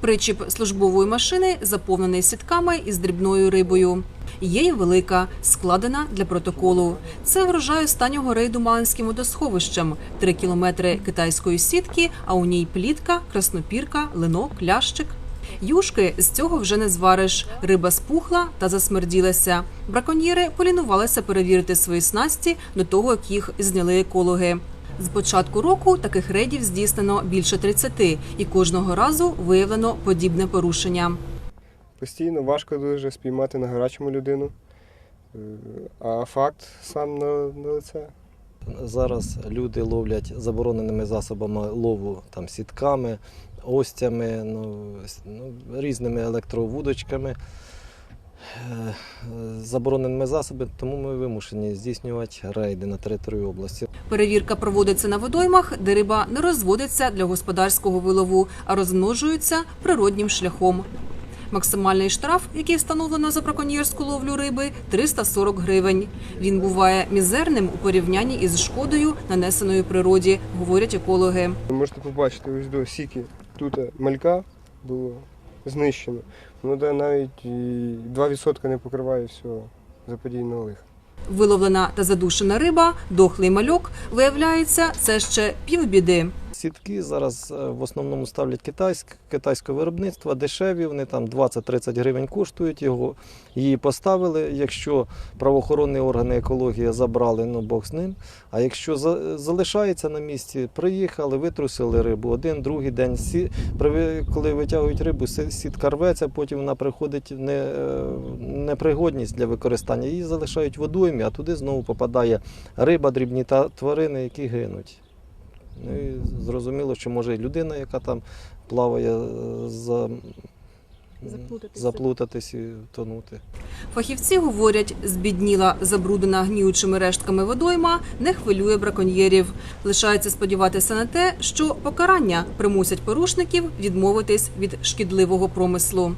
Причіп службової машини заповнений сітками із дрібною рибою. Є й велика, складена для протоколу. Це врожай останнього рейду Малинським водосховищем. Три кілометри китайської сітки, а у ній плітка, краснопірка, линок, лящик. Юшки з цього вже не звариш. Риба спухла та засмерділася. Браконьєри полінувалися перевірити свої снасті до того, як їх зняли екологи. З початку року таких рейдів здійснено більше 30, і кожного разу виявлено подібне порушення. Постійно важко дуже спіймати на гарячому людину, Е, а факт сам на, на лице. Зараз люди ловлять забороненими засобами лову там, сітками, остями, ну, ну, різними електровудочками, забороненими засобами, тому ми вимушені здійснювати рейди на території області. Перевірка проводиться на водоймах, де риба не розводиться для господарського вилову, а розмножується природнім шляхом. Максимальний штраф, який встановлено за браконьєрську ловлю риби, 340 гривень. Він буває мізерним у порівнянні із шкодою, нанесеною природі, говорять екологи. Ви можете побачити ось до сіки тут малька було знищено. Ну де навіть і 2% не покриває всього заподійного лиха. Виловлена та задушена риба, дохлий мальок, виявляється, це ще півбіди. Сітки зараз е, в основному ставлять китайське, китайського виробництва, дешеві, вони там 20-30 гривень коштують його. Її поставили. Якщо правоохоронні органи екології забрали, ну Бог з ним. А якщо за- залишається на місці, приїхали, витрусили рибу один, другий день. Сі, коли витягують рибу, сі- сітка рветься, потім вона приходить не, е, непригодність для використання. Її залишають водоймі, а туди знову попадає риба, дрібні та тварини, які гинуть. Ну і зрозуміло, що може і людина, яка там плаває, е, за... Заплутатися. заплутатись і тонути. Фахівці говорять, збідніла, забруднена гніючими рештками водойма, не хвилює браконьєрів. Лишається сподіватися на те, що покарання примусять порушників відмовитись від шкідливого промислу.